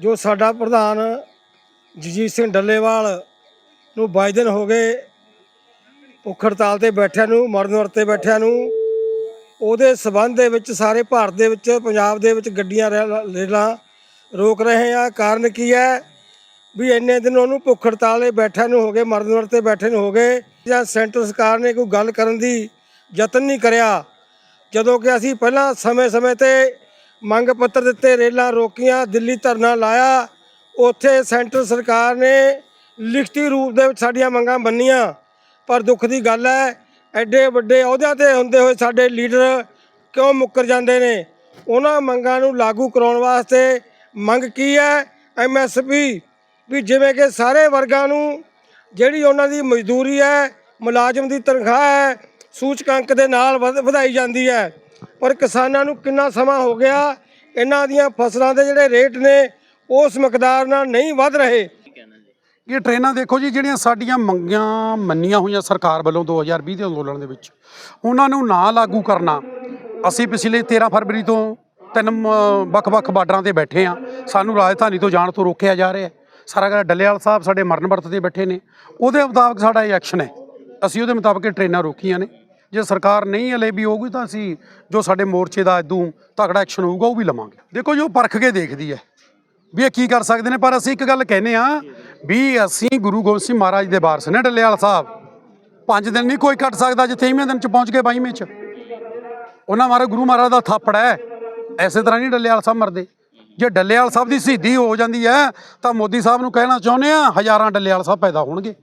ਜੋ ਸਾਡਾ ਪ੍ਰਧਾਨ ਜਗਜੀਤ ਸਿੰਘ ਡੱਲੇਵਾਲ ਨੂੰ 22 ਦਿਨ ਹੋ ਗਏ ਭੁੱਖ ਹੜਤਾਲ ਤੇ ਬੈਠਿਆਂ ਨੂੰ, ਮਰਨ ਵਰਤੇ ਬੈਠਿਆਂ ਨੂੰ, ਉਹਦੇ ਸਬੰਧ ਦੇ ਵਿੱਚ ਸਾਰੇ ਭਾਰਤ ਦੇ ਵਿੱਚ, ਪੰਜਾਬ ਦੇ ਵਿੱਚ ਗੱਡੀਆਂ ਰੇਲਾਂ ਰੇਲਾਂ ਰੋਕ ਰਹੇ ਆ। ਕਾਰਨ ਕੀ ਹੈ? ਵੀ ਇੰਨੇ ਦਿਨ ਉਹਨੂੰ ਭੁੱਖ ਹੜਤਾਲ ਤੇ ਬੈਠਿਆਂ ਨੂੰ ਹੋ ਗਏ, ਮਰਨ ਵਰਤੇ ਬੈਠੇ ਨੂੰ ਹੋ ਗਏ। ਜਾਂ ਸੈਂਟਰ ਸਰਕਾਰ ਨੇ ਕੋਈ ਗੱਲ ਕਰਨ ਦੀ ਯਤਨ ਨਹੀਂ ਕਰਿਆ। ਜਦੋਂ ਕਿ ਅਸੀਂ ਪਹਿਲਾਂ ਸਮੇਂ-ਸਮੇਂ ਤੇ ਮੰਗ ਪੱਤਰ ਦਿੱਤੇ, ਰੇਲਾਂ ਰੋਕੀਆਂ, ਦਿੱਲੀ ਧਰਨਾ ਲਾਇਆ। ਉੱਥੇ ਸੈਂਟਰ ਸਰਕਾਰ ਨੇ ਲਿਖਤੀ ਰੂਪ ਦੇ ਵਿੱਚ ਸਾਡੀਆਂ ਮੰਗਾਂ ਮੰਨੀਆਂ। ਪਰ ਦੁੱਖ ਦੀ ਗੱਲ ਹੈ, ਐਡੇ ਵੱਡੇ ਅਹੁਦਿਆਂ ਤੇ ਹੁੰਦੇ ਹੋਏ ਸਾਡੇ ਲੀਡਰ ਕਿਉਂ ਮੁੱਕਰ ਜਾਂਦੇ ਨੇ? ਉਹਨਾਂ ਮੰਗਾਂ ਨੂੰ ਲਾਗੂ ਕਰਾਉਣ ਵਾਸਤੇ ਮੰਗ ਕੀ ਹੈ? ਐਮਐਸਪੀ ਵੀ ਜਿਵੇਂ ਕਿ ਸਾਰੇ ਵਰਗਾਂ ਨੂੰ ਜਿਹੜੀ ਉਹਨਾਂ ਦੀ ਮਜ਼ਦੂਰੀ ਹੈ, ਮੁਲਾਜ਼ਮ ਦੀ ਤਨਖਾਹ ਹੈ, ਸੂਚਕਾਂਕ ਦੇ ਨਾਲ ਵਧ- ਵਧਾਈ ਜਾਂਦੀ ਹੈ। ਪਰ ਕਿਸਾਨਾਂ ਨੂੰ ਕਿੰਨਾ ਸਮਾਂ ਹੋ ਗਿਆ, ਇਹਨਾਂ ਦੀਆਂ ਫਸਲਾਂ ਦੇ ਜਿਹੜੇ ਰੇਟ ਨੇ, ਉਸ ਮਕਦਾਰ ਨਾਲ ਨਹੀਂ ਵਧ ਰਹੇ। ਇਹ ਟ੍ਰੇਨਾਂ ਦੇਖੋ ਜੀ, ਜਿਹੜੀਆਂ ਸਾਡੀਆਂ ਮੰਗਾਂ ਮੰਨੀਆਂ ਹੋਈਆਂ ਸਰਕਾਰ ਵੱਲੋਂ 2020 ਦੇ ਅੰਦੋਲਨ ਦੇ ਵਿੱਚ, ਉਹਨਾਂ ਨੂੰ ਨਾ ਲਾਗੂ ਕਰਨਾ। ਅਸੀਂ ਪਿਛਲੇ 13 ਫਰਵਰੀ ਤੋਂ ਤਿੰਨ ਵੱਖ-ਵੱਖ ਬਾਰਡਰਾਂ ਤੇ ਬੈਠੇ ਆ ਸਾਨੂੰ ਰਾਜਧਾਨੀ ਤੋਂ ਜਾਣ ਤੋਂ ਰੋਕਿਆ ਜਾ ਰਿਹਾ ਸਾਰਾ ਗੱਲ ਡੱਲੇਵਾਲ ਸਾਹਿਬ ਸਾਡੇ ਮਰਨ ਵਰਤ ਤੇ ਬੈਠੇ ਨੇ। ਉਹਦੇ ਮੁਤਾਬਕ ਸਾਡਾ ਇਹ ਐਕਸ਼ਨ ਹੈ। ਅਸੀਂ ਉਹਦੇ ਮੁਤਾਬਕ ਇਹ ਟ੍ਰੇਨਾਂ ਰੋਕੀਆਂ ਨੇ। ਜੇ ਸਰਕਾਰ ਨਹੀਂ ਹਲੇ ਵੀ ਹੋਊਗੀ ਤਾਂ ਅਸੀਂ ਜੋ ਸਾਡੇ ਮੋਰਚੇ ਦਾ ਇਦੋਂ ਤਕੜਾ ਐਕਸ਼ਨ ਹੋਊਗਾ, ਉਹ ਵੀ ਲਵਾਂਗੇ। ਦੇਖੋ ਜੋ ਪਰਖ ਕੇ ਦੇਖਦੀ ਹੈ ਵੀ ਇਹ ਕੀ ਕਰ ਸਕਦੇ ਨੇ, ਪਰ ਅਸੀਂ ਇੱਕ ਗੱਲ ਕਹਿੰਦੇ ਆ ਵੀ ਅਸੀਂ ਗੁਰੂ ਗੋਬਿੰਦ ਸਿੰਘ ਮਹਾਰਾਜ ਦੇ ਵਾਰਸ ਨੇ ਡੱਲੇਵਾਲ ਸਾਹਿਬ। ਪੰਜ ਦਿਨ ਨਹੀਂ ਕੋਈ ਕੱਟ ਸਕਦਾ, ਜਿੱਥੇ 20ਵੇਂ ਦਿਨ ਚ ਪਹੁੰਚ ਕੇ 22ਵੇਂ ਚ। ਉਹਨਾਂ ਮਾਰੇ ਗੁਰੂ ਮਹਾਰਾਜ ਦਾ ਥਾਪੜ ਹੈ। ਐਸੇ ਤਰ੍ਹਾਂ ਨਹੀਂ ਡੱਲੇਵਾਲ ਸਾਹਿਬ ਮਰਦੇ। ਜੇ ਡੱਲੇਵਾਲ ਸਾਹਿਬ ਦੀ ਸ਼ਹੀਦੀ ਹੋ ਜਾਂਦੀ ਹੈ, ਤਾਂ ਮੋਦੀ ਸਾਹਿਬ ਨੂੰ ਕਹਿਣਾ ਚਾਹੁੰਦੇ ਆ ਹਜ਼ਾਰਾਂ ਡੱਲੇਵਾਲ ਸਾਹਿਬ ਪੈਦਾ ਹੋਣਗੇ।